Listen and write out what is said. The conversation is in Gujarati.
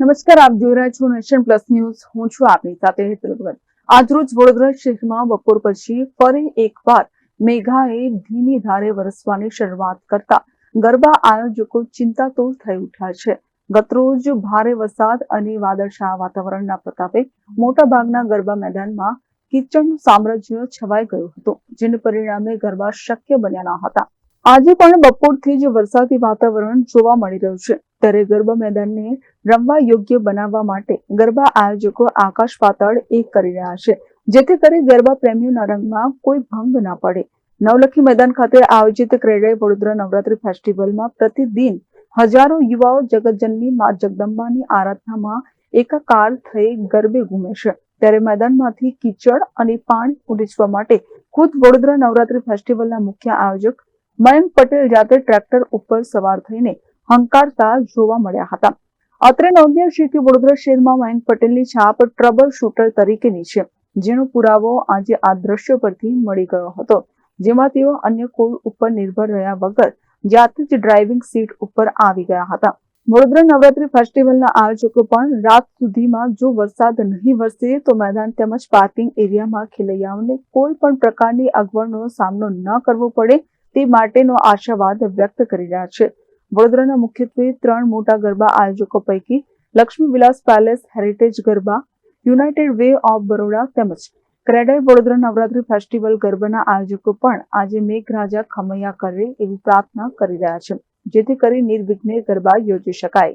નમસ્કાર, આપ જોઈ રહ્યા છો નેશન પ્લસ ન્યૂઝ. હું છું આપની સાથે હેતલ આજરોજ વડોદરા શહેરમાં બપોર પછી ફરી એકવાર મેઘાએ ધીમી ધારે વરસવાની શરૂઆત કરતા ગરબા આયોજકો ચિંતાતુર થઈ ઉઠ્યા છે. ગતરોજ ભારે વરસાદ અને વાદળછાયા વાતાવરણના પ્રતાપે મોટાભાગના ગરબા મેદાનમાં કિચડનું સામ્રાજ્ય છવાઈ ગયું હતું, જેને પરિણામે ગરબા શક્ય બન્યા ન હતા. આજે પણ બપોરથી જ વરસાદી વાતાવરણ જોવા મળી રહ્યું છે. ત્યારે ગરબા મેદાનને રમવા યોગ્ય બનાવવા માટે ગરબા આયોજકો આકાશ પાતાળ એક કરી રહ્યા છે, જેથી કરી ગરબા પ્રેમીઓના રંગમાં કોઈ ભંગ ના પડે. નવલખી મેદાન ખાતે આયોજિત ક્રેડાઈ વડોદરા નવરાત્રી ફેસ્ટિવલમાં પ્રતિદિન હજારો યુવાઓ જગતજનની મા જગદંબાની આરાધનામાં એકાકાર થઈ ગરબે ઘૂમે છે. ત્યારે મેદાનમાંથી કીચડ અને પાણી ઉડીચવા માટે ખુદ વડોદરા નવરાત્રી ફેસ્ટિવલના મુખ્ય આયોજક મયંક પટેલ જાતે ટ્રેક્ટર ઉપર સવાર થઈને હંકારતા જોવા મળ્યા હતા. અત્રે નોંધ્યા છે કે વડોદરા શહેરમાં મયંક પટેલની છાપ ટ્રબલ શૂટર તરીકેની છે, જેનો પુરાવો આજે આ દ્રશ્ય પરથી મળી ગયો હતો, જેમાં તેઓ અન્ય કોઈ ઉપર નિર્ભર રહ્યા વગર જાતે જ ડ્રાઇવિંગ સીટ ઉપર આવી ગયા હતા. વડોદરા નવરાત્રી ફેસ્ટિવલના આયોજકો પણ રાત સુધીમાં જો વરસાદ નહીં વરસે તો મેદાન તેમજ પાર્કિંગ એરિયામાં ખેલૈયાઓને કોઈ પણ પ્રકારની અગવડનો સામનો ન કરવો પડે તે માટેનો આશાવાદ વ્યક્ત કરી રહ્યા છે. વડોદરાના મુખ્યત્વે ત્રણ મોટા ગરબા આયોજકો પૈકી Laxmi Vilas palace, heritage garba, united way of Baroda તેમજ ક્રેડાઈ વડોદરા નવરાત્રી ફેસ્ટિવલ ગરબાના આયોજકો પણ આજે મેઘરાજા ખમૈયા કરે એવી પ્રાર્થના કરી રહ્યા છે. જેથી કરી નિર્વિઘ્ને ગરબા યોજી શકાય.